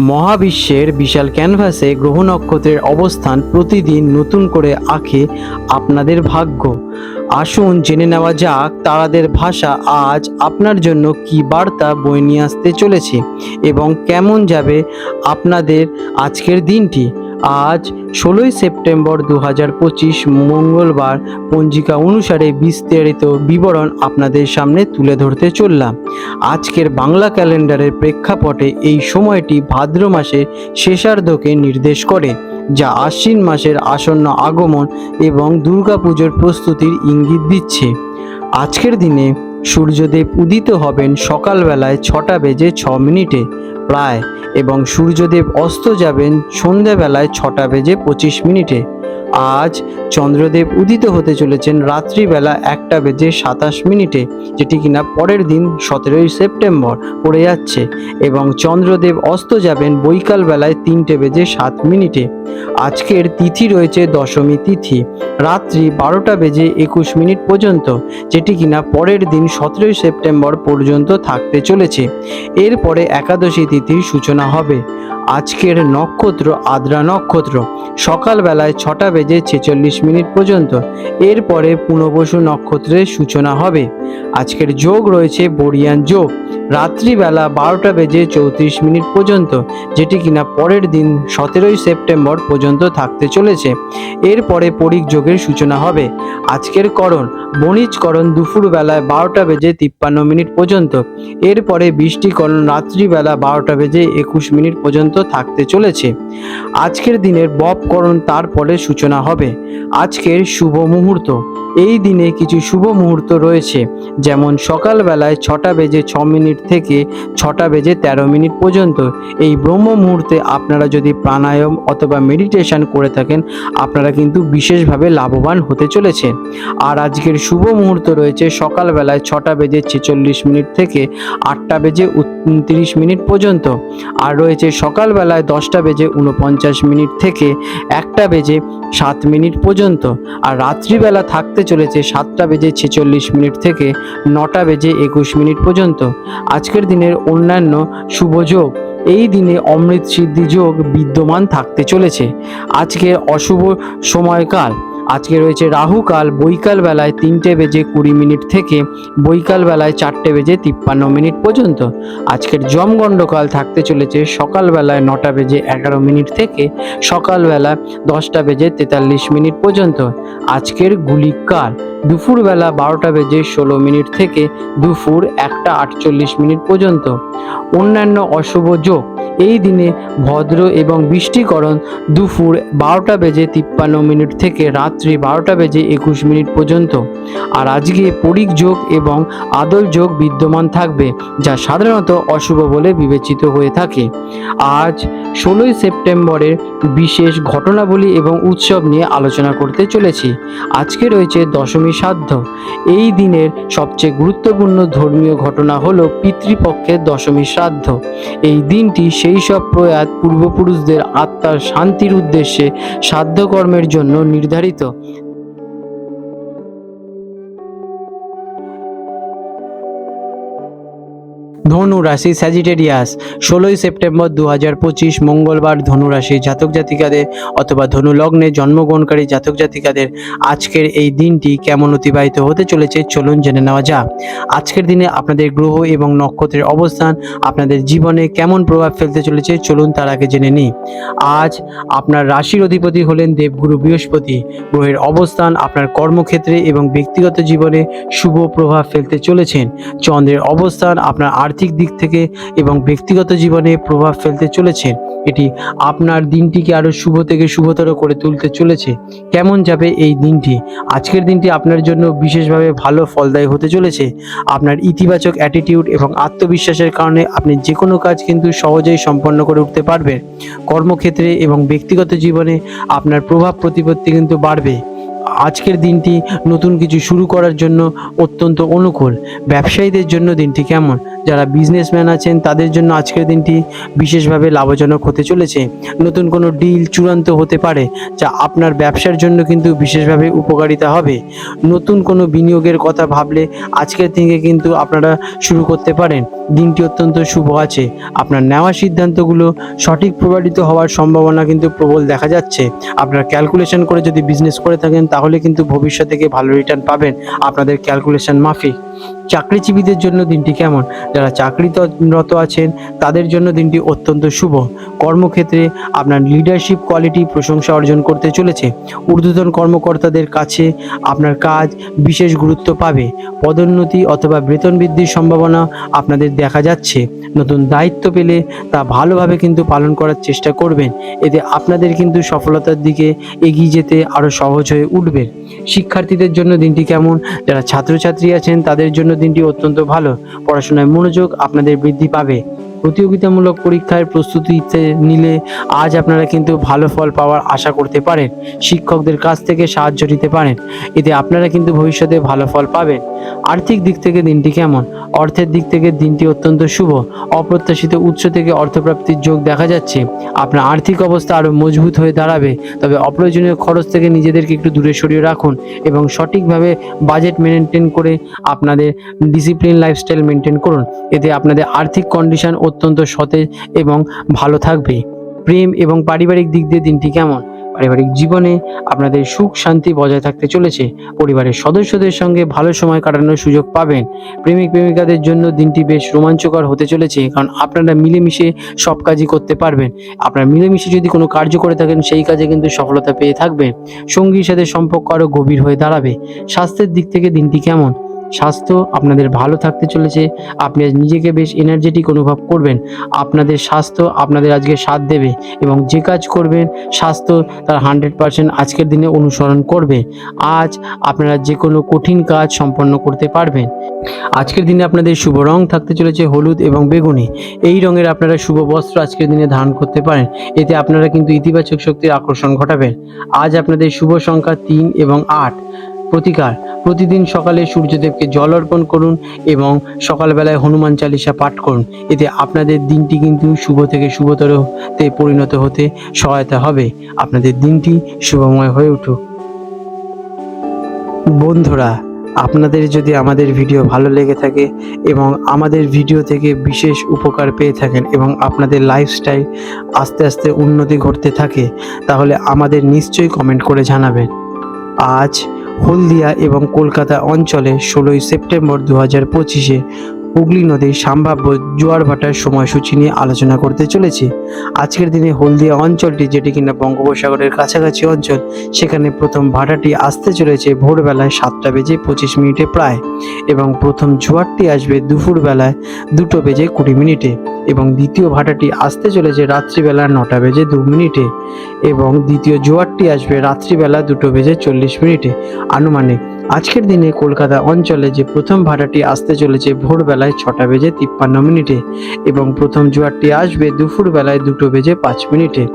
মহাবিশ্বের বিশাল ক্যানভাসে গ্রহ নক্ষত্রের অবস্থান প্রতিদিন নতুন করে আঁকে আপনাদের ভাগ্য। আসুন জেনে নেওয়া যাক তারাদের ভাষা আজ আপনার জন্য কি বার্তা বয়ে নিয়ে আসতে চলেছে এবং কেমন যাবে আপনাদের আজকের দিনটি। আজ ষোলোই সেপ্টেম্বর দু হাজার পঁচিশ মঙ্গলবার পঞ্জিকা অনুসারে বিস্তারিত বিবরণ আপনাদের সামনে তুলে ধরতে চললাম। আজকের বাংলা ক্যালেন্ডারের প্রেক্ষাপটে এই সময়টি ভাদ্র মাসের শেষার্ধকে নির্দেশ করে, যা আশ্বিন মাসের আসন্ন আগমন এবং দুর্গাপুজোর প্রস্তুতির ইঙ্গিত দিচ্ছে। আজকের দিনে সূর্যদেব উদিত হবেন সকালবেলায় ছটা বেজে ছ মিনিটে। প্রায় এবং সূর্যদেব অস্ত যাবেন সন্ধ্যাবেলায় ছটা বেজে পঁচিশ মিনিটে। আজ চন্দ্রদেব উদিত হতে চলেছেন রাত্রিবেলা একটা বেজে সাতাশ মিনিটে, যেটি কিনা পরের দিন সতেরোই সেপ্টেম্বর পড়ে যাচ্ছে এবং চন্দ্রদেব অস্ত যাবেন বৈকাল বেলায় তিনটে বেজে সাত মিনিটে। আজকের তিথি রয়েছে দশমী তিথি, রাত্রি বারোটা বেজে একুশ মিনিট পর্যন্ত, যেটি কিনা পরের দিন সতেরোই সেপ্টেম্বর পর্যন্ত থাকতে চলেছে। এরপরে একাদশী তিথির সূচনা হবে। আজকের নক্ষত্র আদ্রা নক্ষত্র, সকালবেলায় ছটা বেজে ছেচল্লিশ মিনিট পর্যন্ত। এরপরে পুনবসু নক্ষত্রের সূচনা হবে। আজকের যোগ রয়েছে বরিয়ান যোগ। রাত্রিবেলা বারোটা বেজে চৌত্রিশ মিনিট পর্যন্ত, যেটি কিনা পরের দিন সতেরোই সেপ্টেম্বর পর্যন্ত থাকতে চলেছে। এরপরে পরিক যোগের সূচনা হবে। আজকের করণ বণিজকরণ দুপুর বেলায় বারোটা বেজে তিপ্পান্ন মিনিট পর্যন্ত। এরপরে বৃষ্টিকরণ রাত্রিবেলা বারোটা বেজে একুশ মিনিট পর্যন্ত থাকতে চলেছে। আজকের দিনের বপকরণ তারপরে সূচনা হবে। আজকের শুভ মুহূর্ত। এই দিনে কিছু শুভ মুহূর্ত রয়েছে। যেমন সকালবেলায় ছটা বেজে ছ মিনিট থেকে ছটা বেজে তেরো মিনিট পর্যন্ত। এই ব্রহ্ম মুহূর্তে আপনারা যদি প্রাণায়াম অথবা মেডিটেশন করে থাকেন, আপনারা কিন্তু বিশেষভাবে লাভবান হতে চলেছে আর আজকের শুভ মুহূর্ত রয়েছে সকালবেলায় ছটা বেজে ছেচল্লিশ মিনিট থেকে আটটা বেজে উনত্রিশ মিনিট পর্যন্ত। আর রয়েছে সকালবেলায় দশটা বেজে উনপঞ্চাশ মিনিট থেকে একটা বেজে সাত মিনিট পর্যন্ত। আর রাত্রিবেলা থাকতে চলেছে সাতটা বেজে ছেচল্লিশ মিনিট থেকে নটা বেজে একুশ মিনিট পর্যন্ত। আজকের দিনের অন্যান্য শুভ যোগ, এই দিনে অমৃত সিদ্ধি যোগ বিদ্যমান থাকতে চলেছে। আজকে অশুভ সময়কাল আজকে রয়েছে রাহুকাল বৈকাল বেলায় তিনটে বেজে কুড়ি মিনিট থেকে বৈকাল বেলায় চারটে বেজে তিপ্পান্ন মিনিট পর্যন্ত। আজকের জমগণ্ডকাল থাকতে চলেছে সকালবেলায় নটা বেজে এগারো মিনিট থেকে সকালবেলা দশটা বেজে তেতাল্লিশ মিনিট পর্যন্ত। আজকের গুলিকাল দুপুরবেলা বারোটা বেজে ষোলো মিনিট থেকে দুপুর একটা আটচল্লিশ মিনিট পর্যন্ত। অন্যান্য অশুভ যোগ, এই দিনে ভদ্র এবং বৃষ্টিকরণ দুপুর বারোটা বেজে তিপ্পান্ন মিনিট থেকে রাত্রি বারোটা বেজে একুশ মিনিট পর্যন্ত। আর আজকে পরিক যোগ এবং আদল যোগ বিদ্যমান থাকবে, যা সাধারণত অশুভ বলে বিবেচিত হয়ে থাকে। আজ ষোলোই সেপ্টেম্বরের বিশেষ ঘটনাবলী এবং উৎসব নিয়ে আলোচনা করতে চলেছি। আজকে রয়েছে দশমী সাধ্য। এই দিনের সবচেয়ে গুরুত্বপূর্ণ ধর্মীয় ঘটনা হল পিতৃপক্ষের দশমী শ্রাদ্ধ। এই দিনটি সেই সব প্রয়াত পূর্বপুরুষদের আত্মার শান্তির উদ্দেশ্যে শ্রাদ্ধকর্মের জন্য নির্ধারিত। ধনু রাশি স্যাজিটেরিয়াস ষোলোই সেপ্টেম্বর দু হাজার পঁচিশ, মঙ্গলবার ধনু রাশি জাতক জাতিকাদের অথবা ধনু লগ্নে জন্মগ্রহণকারী জাতক জাতিকাদের আজকের এই দিনটি কেমন অতিবাহিত হতে চলেছে চলুন জেনে নেওয়া যাক। আজকের দিনে আপনাদের গ্রহ এবং নক্ষত্রের অবস্থান, আপনাদের জীবনে কেমন প্রভাব ফেলতে চলেছে চলুন তার আগে জেনে নিই। আজ আপনার রাশির অধিপতি হলেন দেবগুরু বৃহস্পতি। গ্রহের অবস্থান, আপনার কর্মক্ষেত্রে এবং ব্যক্তিগত জীবনে শুভ প্রভাব ফেলতে চলেছেন। চন্দ্রের অবস্থান, আপনার দিক থেকে এবং ব্যক্তিগত জীবনে প্রভাব ফেলতে চলেছে। এটি আপনার দিনটিকে আরও শুভ থেকে শুভতর করে তুলতে চলেছে। কেমন যাবে এই দিনটি? আজকের দিনটি আপনার জন্য বিশেষভাবে ভালো ফলদায়ী হতে চলেছে। আপনার ইতিবাচক অ্যাটিটিউড এবং আত্মবিশ্বাসের কারণে আপনি যে কোনো কাজ কিন্তু সহজেই সম্পন্ন করে উঠতে পারবেন। কর্মক্ষেত্রে এবং ব্যক্তিগত জীবনে আপনার প্রভাব প্রতিপত্তি কিন্তু বাড়বে। আজকের দিনটি নতুন কিছু শুরু করার জন্য অত্যন্ত অনুকূল। ব্যবসায়ীদের জন্য দিনটি কেমন? যারা বিজনেসম্যান আছেন, তাদের জন্য আজকের দিনটি বিশেষভাবে লাভজনক হতে চলেছে। নতুন কোনো ডিল চূড়ান্ত হতে পারে, যা আপনার ব্যবসার জন্য কিন্তু বিশেষভাবে উপকারিতা হবে। নতুন কোনো বিনিয়োগের কথা ভাবলে আজকের থেকে কিন্তু আপনারা শুরু করতে পারেন। দিনটি অত্যন্ত শুভ আছে। আপনার নেওয়া সিদ্ধান্তগুলো সঠিক প্রমাণিত হওয়ার সম্ভাবনা কিন্তু প্রবল দেখা যাচ্ছে। আপনারা ক্যালকুলেশন করে যদি বিজনেস করে থাকেন, তাহলে কিন্তু ভবিষ্যতে থেকে ভালো রিটার্ন পাবেন। আপনাদের ক্যালকুলেশন মাফিক। চাকরিজীবীদের জন্য দিনটি কেমন? যারা চাকরিরত আছেন, তাদের জন্য দিনটি অত্যন্ত শুভ। কর্মক্ষেত্রে আপনার লিডারশিপ কোয়ালিটি প্রশংসা অর্জন করতে চলেছে। ঊর্ধ্বতন কর্মকর্তাদের কাছে আপনার কাজ বিশেষ গুরুত্ব পাবে। পদোন্নতি অথবা বেতন বৃদ্ধির সম্ভাবনা আপনাদের দেখা যাচ্ছে। নতুন দায়িত্ব পেলে তা ভালোভাবে কিন্তু পালন করার চেষ্টা করবেন। এতে আপনাদের কিন্তু সফলতার দিকে এগিয়ে যেতে আরও সহজ হয়ে উঠবে। শিক্ষার্থীদের জন্য দিনটি কেমন? যারা ছাত্রছাত্রী আছেন, তাদের জন্য দিনটি অত্যন্ত ভালো। পড়াশোনায় মনোযোগ আপনাদের বৃদ্ধি পাবে। প্রতিযোগিতামূলক পরীক্ষার প্রস্তুতিতে নিলে আজ আপনারা কিন্তু ভালো ফল পাওয়ার আশা করতে পারেন, শিক্ষকদের কাছ থেকে সাহায্য নিতে পারেন। এতে আপনারা কিন্তু ভবিষ্যতে ভালো ফল পাবেন। আর্থিক দিক থেকে দিনটি কেমন? অর্থের দিক থেকে দিনটি অত্যন্ত শুভ। অপ্রত্যাশিত উৎস থেকে অর্থপ্রাপ্তির যোগ দেখা যাচ্ছে। আপনার আর্থিক অবস্থা আরও মজবুত হয়ে দাঁড়াবে। তবে অপ্রয়োজনীয় খরচ থেকে নিজেদেরকে একটু দূরে সরিয়ে রাখুন এবং সঠিকভাবে বাজেট মেনটেন করে আপনাদের ডিসিপ্লিন লাইফস্টাইল মেনটেন করুন। এতে আপনাদের আর্থিক কন্ডিশন অত্যন্ত সতেজ এবং ভালো থাকবে। প্রেম এবং পারিবারিক দিক দিয়ে দিনটি কেমন? পারিবারিক জীবনে আপনাদের সুখ শান্তি বজায় থাকতে চলেছে। পরিবারের সদস্যদের সঙ্গে ভালো সময় কাটানোর সুযোগ পাবেন। প্রেমিক প্রেমিকাদের জন্য দিনটি বেশ রোমাঞ্চকর হতে চলেছে, কারণ আপনারা মিলেমিশে সব কাজই করতে পারবেন। আপনারা মিলেমিশে যদি কোনো কার্য করে থাকেন, সেই কাজে কিন্তু সফলতা পেয়ে থাকবেন। সঙ্গীর সাথে সম্পর্ক আরও গভীর হয়ে দাঁড়াবে। স্বাস্থ্যের দিক থেকে দিনটি কেমন? স্বাস্থ্য আপনাদের ভালো থাকতে চলেছে, আপনি নিজেকে বেশ এনার্জেটিক অনুভব করবেন, আপনাদের স্বাস্থ্য আপনাদের আজকে সাথ দেবে এবং যে কাজ করবেন স্বাস্থ্য তার হান্ড্রেড পার্সেন্ট আজকের দিনে অনুসরণ করবে, আজ আপনারা যে কোনো কঠিন কাজ সম্পন্ন করতে পারবেন। আজকের দিনে আপনাদের শুভ রং থাকতে চলেছে হলুদ এবং বেগুনি, এই রঙের আপনারা শুভ বস্ত্র আজকের দিনে ধারণ করতে পারেন, এতে আপনারা কিন্তু ইতিবাচক শক্তির আকর্ষণ ঘটাবেন। আজ আপনাদের শুভ সংখ্যা তিন এবং আট। প্রতিকার। প্রতিদিন সকালে সূর্যদেবকে জল অর্পণ করুন এবং সকালবেলায় হনুমান চালিসা পাঠ করুন। এতে আপনাদের দিনটি কিন্তু শুভ থেকে শুভতর শুভতরতে পরিণত হতে সহায়তা হবে। আপনাদের দিনটি শুভময় হয়ে উঠুক। বন্ধুরা, আপনাদের যদি আমাদের ভিডিও ভালো লেগে থাকে এবং আমাদের ভিডিও থেকে বিশেষ উপকার পেয়ে থাকেন এবং আপনাদের লাইফস্টাইল আস্তে আস্তে উন্নতি ঘটতে থাকে, তাহলে আমাদের নিশ্চয়ই কমেন্ট করে জানাবেন। আজ হলদিয়া এবং কলকাতা অঞ্চলে ষোলোই সেপ্টেম্বর দু হাজার পঁচিশে হুগলি নদীর সম্ভাব্য জোয়ার ভাটার সময়সূচি নিয়ে আলোচনা করতে চলেছি। আজকের দিনে হলদিয়া অঞ্চলটি, যেটি কিনা বঙ্গোপসাগরের কাছাকাছি অঞ্চল, সেখানে প্রথম ভাটাটি আসতে চলেছে ভোরবেলায় সাতটা বেজে পঁচিশ মিনিটে প্রায় এবং প্রথম জোয়ারটি আসবে দুপুরবেলায় দুটো বেজে কুড়ি মিনিটে এবং দ্বিতীয় ভাটাটি আসতে চলেছে রাত্রিবেলা নটা বেজে দু মিনিটে এবং দ্বিতীয় জোয়ারটি আসবে রাত্রিবেলা দুটো বেজে চল্লিশ মিনিটে। আনুমানিক আজকের দিনে কলকাতা অঞ্চলে যে প্রথম ভাটাটি আসতে চলেছে ভোরবেলায় ছটা বেজে তিপ্পান্ন মিনিটে এবং প্রথম জোয়ারটি আসবে দুপুর বেলায় দুটো বেজে পাঁচ মিনিটে।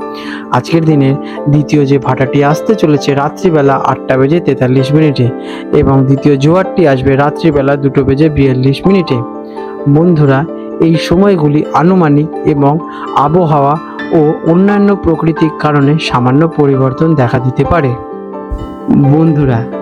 আজকের দিনে দ্বিতীয় যে ভাটাটি আসতে চলেছে রাত্রিবেলা আটটা বেজে তেতাল্লিশ মিনিটে এবং দ্বিতীয় জোয়ারটি আসবে রাত্রিবেলা দুটো বেজে বিয়াল্লিশ মিনিটে। বন্ধুরা, এই সময়গুলি আনুমানিক এবং আবহাওয়া ও অন্যান্য প্রাকৃতিক কারণে সামান্য পরিবর্তন দেখা দিতে পারে। বন্ধুরা